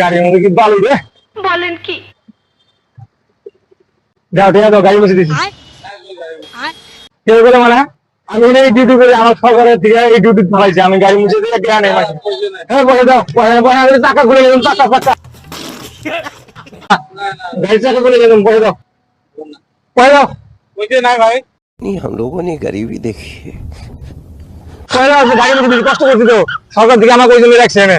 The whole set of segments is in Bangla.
গাড়ির মধ্যে কি বালু রে বলেন কি যাও ঠিক আছে গাড়ি বসে দিছি কেউ বলে মানে আমি এই ডিউটি করি আমার সরকারের থেকে এই ডিউটি পাইছি আমি গাড়ি মুছে দিয়ে জ্ঞান নেই মাসে হ্যাঁ বসে দাও বসে বসে আমি টাকা খুলে গেলাম টাকা টাকা গাড়ি চাকা খুলে গেলাম বসে দাও বসে দাও नहीं हम लोगों ने गरीबी देखी है বসে দাও গাড়ি মুছে দিচ্ছি কষ্ট করছি তো সরকার থেকে আমাকে ওই জন্য রাখছে এনে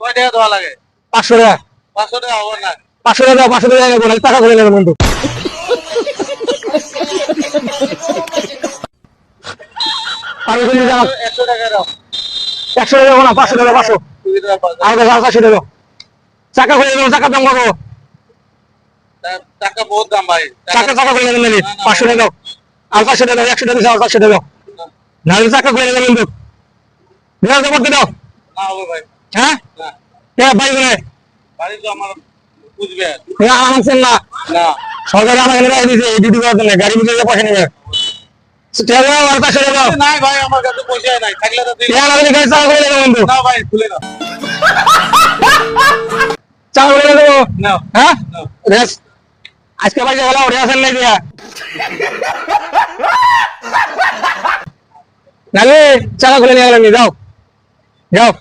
কয় টাকা দেওয়া লাগে পাঁচশো টাকা। পাঁচশো টাকা হবে না পাঁচশো টাকা পাঁচশো টাকা নেব টাকা খুলে নেবেন একশো টাকা দাও। একশো টাকা না পাঁচশো টাকা পাঁচশো। কুড়ি আর টাকা চাকা খুলে দেবো চাকার দাম কত? টাকা বহুত দাম ভাই। চাকা চাকা খুলে দেবেন নাকি পাঁচশো টাকা দাও। আর পাঁচশো টাকা একশো টাকা দিও আর পাঁচশো টাকা দাও। নাহলে চাকা খুলে দেবেন কিন্তু দেওয়ার তো করতে দাও হ্যাঁ? না কে ভাই বলে বাড়ি তো আমার বুঝবে। আনছেন না? না। সরকার আমাকে নিয়ে দিয়েছে এই ডিউটি করার জন্য গাড়ি বুঝে পয়সা নেবে। নাই ভাই আমার কাছে পয়সা নাই থাকলে তো কিন্তু না ভাই খুলে চাকা খুলে দেবো? হ্যাঁ? রেস। আজকে বলা ওরে আসেন নাই দিয়া নালে চাকা খুলে নিয়ে গেলাম যাও। যাও।